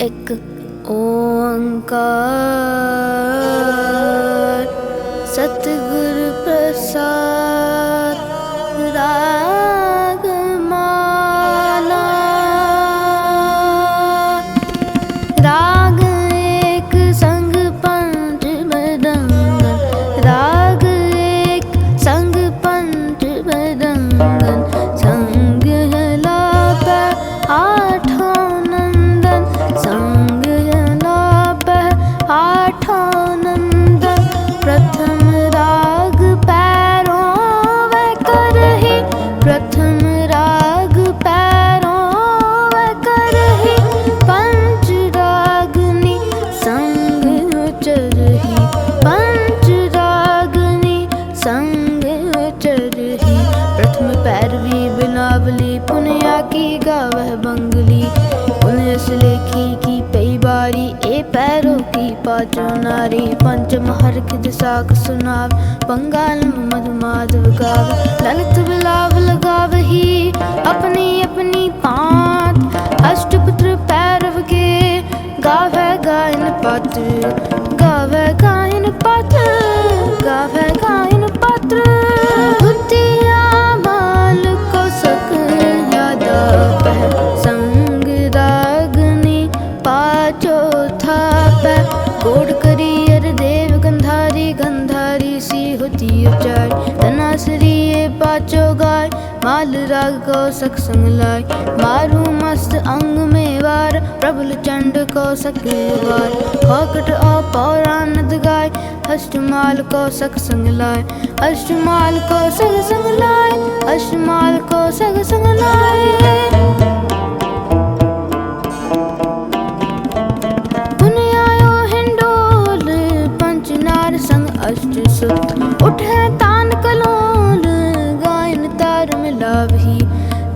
ਇੱਕ ਓੰਕਾਰ। ਸਤਿਗੁਰ ਪ੍ਰਸਾਦ। ਪੈਰੋ ਕੀ ਪਾਜੋ ਨਾਰੀ ਪੰਚਮ ਹਰ ਕਿਦ ਸਾਖ ਸੁਨਾਵ, ਬੰਗਾਲ ਮਦ ਮਾਦਵ ਗਾਵ। ਲਲਿਤ ਬਿਲਾਵ ਲਗਾਵਹੀ, ਆਪਣੀ ਆਪਣੀ सी होती उचार तनासरी ये पाचो गाय। माल राग को सक संग लाय मारू मस्त अंग में वार। प्रबल चंड को सकवार खौकट और पौरानद गाय अष्टमाल को सक संग लाय अष्टमाल को सग संग लाय अष्टमाल को सग संग लाय उठे तान कलोल गायन तार मिलावही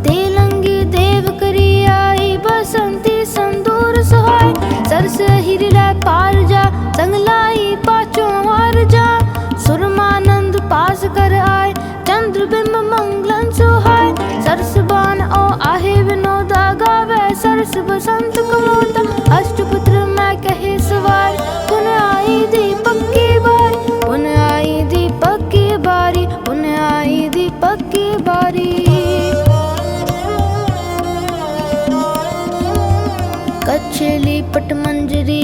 तेलंगी देव करी आई बसंती संदूर सहाय सरस हिरला पार जा संग लाई पाचो हार जा सुरमानंद पास कर आए चंद्र बिंब मंगलन सुहाय सरस बान ओ आहे विनोदा गावे सरस बसंत दीपक बारी। कछली पटमंजरी,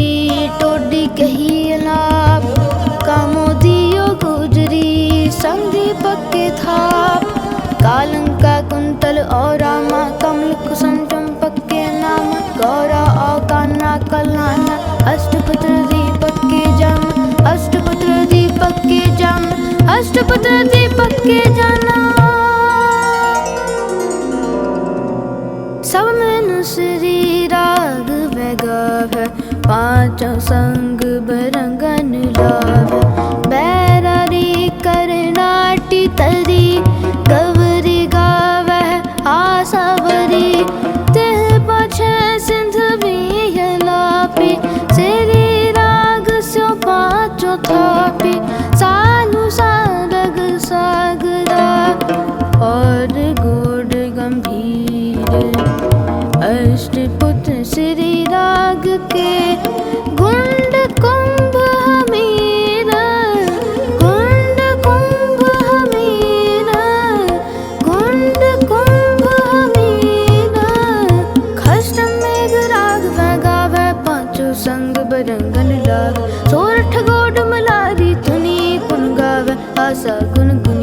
टोडी कही गुजरी कालंका, कुंतल और रामा कमल कुसुम चंपक के नाम। गौरा और कल्याण अष्टपुत्र दीपक के जम अष्टपुत्र दीपक के जम अष्टपुत्र दीपक के जना सब में श्री राग बैगाव पांचों लाभ अष्टपुत्र श्री राग के गुंड कुंभ हमीरा, गुंड कुंभ हमीरा, गुंड कुंभ हमीरा। खष्ट मेघ राग गावे पाँचों संग बरंगन लाग। सोरठ गोड मलारी तुनी पुन गावे आशा गुन गुनी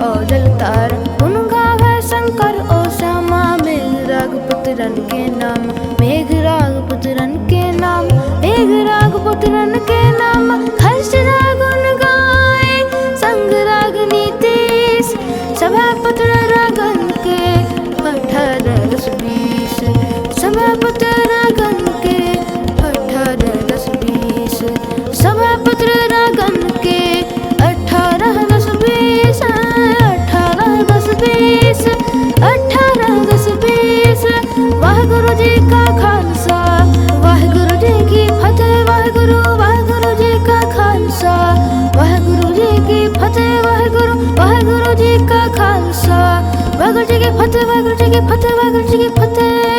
जलतार पुन गावे शंकर ओ श्यामा मेघ राग पुत्रन के नाम मेघ राग पुत्रन के नाम मेघ राग पुत्रन के नाम हर्ष रागुन गाए संग राग नीतीश सभा पुत्र रागन के अठारह दस बीस सभा 바글지게 파트 바글지게 파트 바글지게 파트.